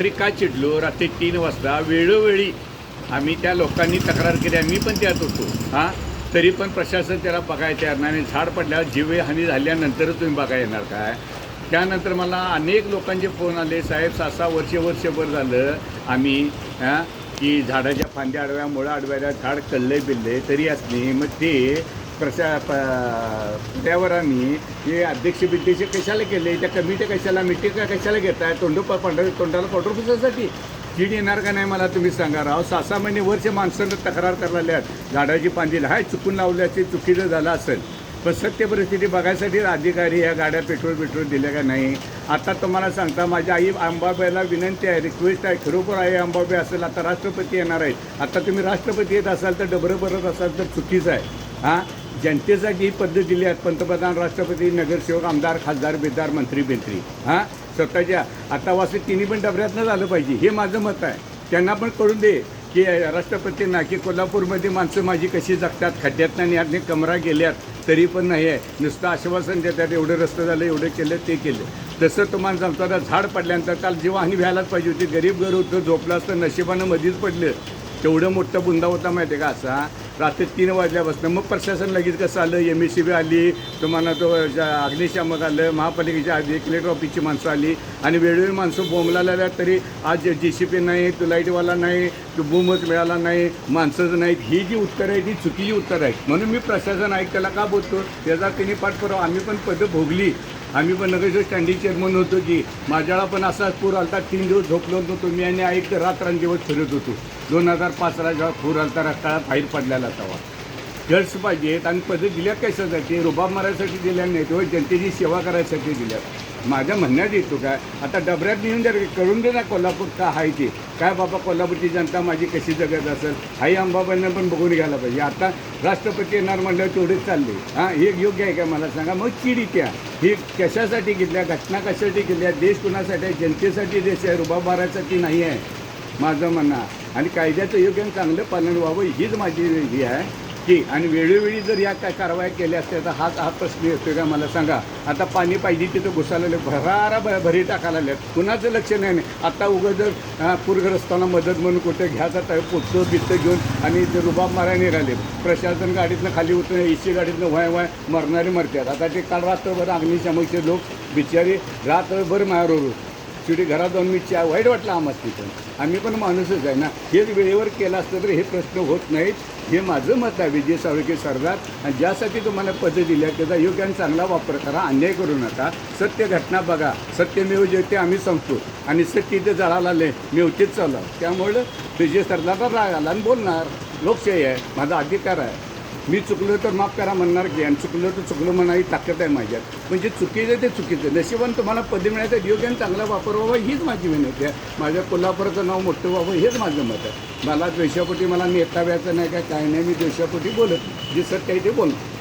रात्री का चिडलो रात्री तीन वाजता वेळोवेळी आम्ही त्या लोकांनी तक्रार केली. आम्ही पण त्यात होतो. हां? तरी पण प्रशासन त्याला बघायला तयार नाही. आणि झाड पडल्यावर जीवहानी झाल्यानंतर तुम्ही बघायला येणार काय? त्यानंतर मला अनेक लोकांचे फोन आले. साहेब सहा सहा वर्ष वर्षभर झालं आम्ही हां? की झाडाच्या फांद्या आडव्या मुळा आडव्याला झाड कल्ले बिल्ले तरी असली. मग ते प्रशा प पर्यावरणाने हे अध्यक्ष बिध्यक्ष कशाला केले? त्या कमिट्या कशाला मिटिंग कशाला घेत आहे तोंड प- तोंडाला पावडर पुसासाठी कीड येणार का नाही मला तुम्ही सांगा राव. सहा सहा महिने वर्ष माणसानं तक्रार करायला आहेत झाडाची पांदी हाय चुकून लावल्याचे चुकीचं झालं असेल. पण सत्य परिस्थिती बघायसाठी अधिकारी ह्या गाड्या पेट्रोल पेट्रोल दिल्या का नाही? आता तुम्हाला सांगता माझ्या आई अंबाबाईला विनंती आहे रिक्वेस्ट आहे खरोखर आई अंबाबाई असेल आता राष्ट्रपती येणार आहेत. आता तुम्ही राष्ट्रपती येत असाल तर डबरं भरत असाल तर चुकीचं आहे. हां? जनतेसाठी ही पद्धत दिली आहे पंतप्रधान राष्ट्रपती नगरसेवक आमदार खासदार बेदार मंत्री बेंत्री हां? स्वतःच्या आता वाचले तिन्ही पण डबऱ्यातनं झालं पाहिजे हे माझं मत आहे. त्यांना पण कळून दे की राष्ट्रपतींना की कोल्हापूरमध्ये माणसं माझी कशी जगतात खड्ड्यातनं आणि यातनं कमरा गेल्यात तरी पण नाही आहे. नुसतं आश्वासन देतात एवढं रस्तं झालं एवढं केलं ते केलं. तसं तुम्हाला सांगतो आता झाड पडल्यानंतर काल जेव्हा व्हायलाच पाहिजे होती गरीब घर होतं झोपलं असतं नशिबानं मधीच पडलं. तेवढं मोठं बुंदा होता माहिती आहे का असा? रात्री तीन वाजल्यापासून. मग प्रशासन लगेच कसं आलं? एम एस सी बी आली तुम्हाला तो अग्निशामक आलं महापालिकेच्या आधी कलेक्टर ऑफिसची माणसं आली आणि वेळोवेळी माणसं बोंबला आल्यात तरी आज जी सी पी नाही तो लाईटवाला नाही तो बूमच मिळाला नाही माणसंच नाहीत. ही जी उत्तरं आहेत ही चुकीची उत्तरं आहेत. म्हणून मी प्रशासन ऐकायला का बोलतो? त्याचा त्यांनी पाठपुरावा. आम्ही पण पदं भोगली. आम्ही पण नगरसेवक स्टँडिंग चेअरमन होतो की माझ्याला पण असाच पूर आलता तीन दिवस झोपलो नव्हतो. मी आणि ऐक रात्रंदिवस फिरत होतो. दोन हजार पाचला जेव्हा पूर आलता रस्त्याला बाहेर पडलेला तेव्हा. गट्स पाहिजेत आणि पदं दिल्या कशासाठी? रुबाब मारायसाठी दिल्या नाही तो जनतेची सेवा करायसाठी दिल्या. माझ्या म्हणण्यात येतो काय? आता डबऱ्यात नेऊन जर करून दे ना कोल्हापूर का आहे ते? काय बाबा कोल्हापूरची जनता माझी कशी जगत असेल? आई अंबाबाईंना पण बघून घ्यायला पाहिजे. आता राष्ट्रपती येणार म्हणल्यावर तेवढेच चालले. हां हे योग्य आहे का मला सांगा? मग चिड त्या ही कशासाठी घेतल्या? घटना कशासाठी घेतल्या? देश कुणासाठी आहे? जनतेसाठी देश आहे? रुबाब मारायसाठी नाही आहे? माझं म्हणणं. आणि कायद्याचं योग्य आणि चांगलं पालन व्हावं हीच माझी ही आहे. की आणि वेळोवेळी जर या काय कारवाया केल्या असत्या तर हाच हा प्रश्न येतो का मला सांगा. आता पाणी पाहिजे तिथं घुसायला भरारा भ- भरी टाकायला लागल्यात. कुणाचं लक्ष नाही नाही. आत्ता उगं जर पूरग्रस्तांना मदत म्हणून कुठे घ्यायचा तर पोचतो तिथं घेऊन आणि ते रुबाब मारायला निघाले प्रशासन गाडीतनं खाली उतरून एसी गाडीतनं व्हाय व्हाय मरणारे मरतात. आता ते काल रात्रभर अग्निशामकचे लोक बिचारे रात्रभर मायावर शेवटी घरात जाऊन मी चा वाईट वाटलं आम्हाला तिथं. आम्ही पण माणूसच आहे ना. हेच वेळेवर केलं असतं तर हे प्रश्न होत नाहीत. हे माझं मत आहे विजय सावळके सरदार. आणि ज्यासाठी तुम्हाला पद दिल्या त्याचा योग्य आणि चांगला वापर करा अन्याय करू नका. सत्य घटना बघा सत्यमेव जयते आम्ही सांगतो आणि सत्य इथे जळाला लय मिळतेच चालू त्यामुळं विजय सरदारला राग आला आणि बोलणार लोकशाही आहे माझा अधिकार आहे. मी चुकलो तर माफ करा म्हणणार की आणि चुकलो तर चुकलो म्हणावी ताकद आहे माझ्यात. म्हणजे चुकीचं ते चुकीचं नशिबान तुम्हाला पद मिळायचं योग्य आणि चांगला वापर व्हावा हीच माझी विनंती आहे. माझ्या कोल्हापुराचं नाव मोठं व्हावं हेच माझं मत आहे. मला द्वेषापोटी मला नेता व्यायचं नाही काय काय नाही मी द्वेषापोटी बोलत नाही. जे सत्य आहे ते बोलतो